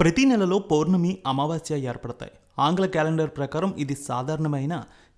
ప్రతి నెలలో పౌర్ణమి అమావాస్య ఏర్పడతాయి. ఆంగ్ల క్యాలెండర్ ప్రకారం ఇది సాధారణమైన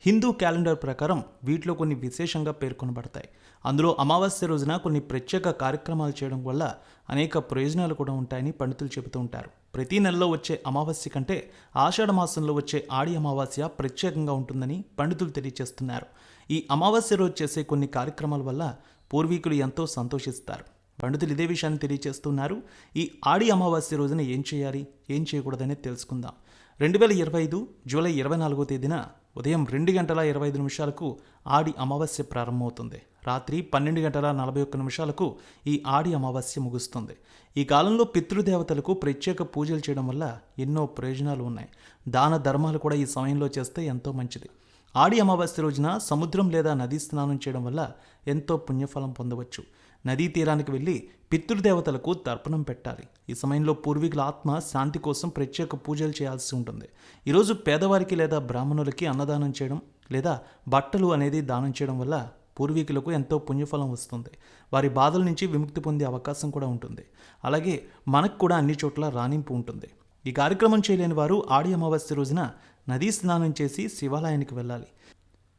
హిందూ క్యాలెండర్ ప్రకారం వీటిలో కొన్ని విశేషంగా పేర్కొనబడతాయి. అందులో అమావాస్య రోజున కొన్ని ప్రత్యేక కార్యక్రమాలు చేయడం వల్ల అనేక ప్రయోజనాలు కూడా ఉంటాయని పండితులు చెబుతూ ఉంటారు. ప్రతి నెలలో వచ్చే అమావాస్య కంటే ఆషాఢ మాసంలో వచ్చే ఆడి అమావాస్య ప్రత్యేకంగా ఉంటుందని పండితులు తెలియజేస్తున్నారు. ఈ అమావాస్య రోజు చేసే కొన్ని కార్యక్రమాల వల్ల పూర్వీకులు ఎంతో సంతోషిస్తారు. పండితులు ఇదే విషయాన్ని తెలియజేస్తున్నారు ఈ ఆడి అమావాస్య రోజున ఏం చేయాలి? ఏం చేయకూడదనే తెలుసుకుందాం. రెండు వేల ఇరవై ఐదు జూలై ఇరవై నాలుగో తేదీన ఉదయం రెండు గంటల ఇరవై ఐదు నిమిషాలకు ఆడి అమావాస్య ప్రారంభమవుతుంది. రాత్రి పన్నెండు గంటల నలభై ఒక్క నిమిషాలకు ఈ ఆడి అమావాస్య ముగుస్తుంది. ఈ కాలంలో పితృదేవతలకు ప్రత్యేక పూజలు చేయడం వల్ల ఎన్నో ప్రయోజనాలు ఉన్నాయి. దాన ధర్మాలు కూడా ఈ సమయంలో చేస్తే ఎంతో మంచిది. ఆడి అమావాస్య రోజున సముద్రం లేదా నదీ స్నానం చేయడం వల్ల ఎంతో పుణ్యఫలం పొందవచ్చు. నదీ తీరానికి వెళ్ళి పితృదేవతలకు తర్పణం పెట్టాలి. ఈ సమయంలో పూర్వీకుల ఆత్మ శాంతి కోసం ప్రత్యేక పూజలు చేయాల్సి ఉంటుంది. ఈరోజు పేదవారికి లేదా బ్రాహ్మణులకి అన్నదానం చేయడం లేదా బట్టలు అనేది దానం చేయడం వల్ల పూర్వీకులకు ఎంతో పుణ్యఫలం వస్తుంది. వారి బాధల నుంచి విముక్తి పొందే అవకాశం కూడా ఉంటుంది. అలాగే మనకు కూడా అన్ని చోట్ల రాణింపు ఉంటుంది. ఈ కార్యక్రమం చేయలేని వారు ఆడి అమావాస్య రోజున నదీ స్నానం చేసి శివాలయానికి వెళ్ళాలి.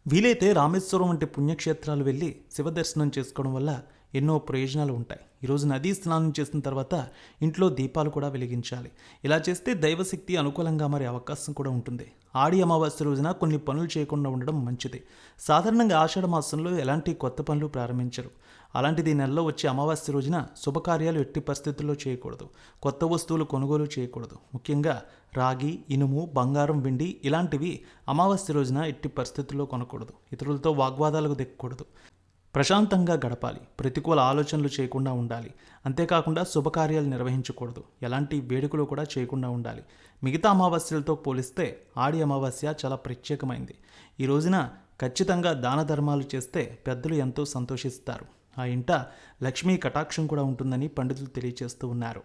వీలైతే రామేశ్వరం వంటి పుణ్యక్షేత్రాలు వెళ్ళి శివ దర్శనం చేసుకోవడం వల్ల ఎన్నో ప్రయోజనాలు ఉంటాయి. ఈరోజు నదీ స్నానం చేసిన తర్వాత ఇంట్లో దీపాలు కూడా వెలిగించాలి. ఇలా చేస్తే దైవశక్తి అనుకూలంగా మారే అవకాశం కూడా ఉంటుంది. ఆడి అమావాస్య రోజున కొన్ని పనులు చేయకుండా ఉండడం మంచిది. సాధారణంగా ఆషాఢ మాసంలో ఎలాంటి కొత్త పనులు ప్రారంభించరు. అలాంటిది నెలలో వచ్చే అమావాస్య రోజున శుభకార్యాలు ఎట్టి పరిస్థితుల్లో చేయకూడదు. కొత్త వస్తువులు కొనుగోలు చేయకూడదు. ముఖ్యంగా రాగి ఇనుము బంగారం వెండి ఇలాంటివి అమావాస్య రోజున ఎట్టి పరిస్థితుల్లో కొనకూడదు. ఇతరులతో వాగ్వాదాలకు దిక్కకూడదు ప్రశాంతంగా గడపాలి. ప్రతికూల ఆలోచనలు చేయకుండా ఉండాలి. అంతేకాకుండా శుభకార్యాలు నిర్వహించకూడదు. ఎలాంటి వేడుకలు కూడా చేయకుండా ఉండాలి. మిగతా అమావాస్యలతో పోలిస్తే ఆడి అమావాస్య చాలా ప్రత్యేకమైంది. ఈ రోజున ఖచ్చితంగా దాన ధర్మాలు చేస్తే పెద్దలు ఎంతో సంతోషిస్తారు. ఆ ఇంట లక్ష్మీ కటాక్షం కూడా ఉంటుందని పండితులు తెలియజేస్తూ ఉన్నారు.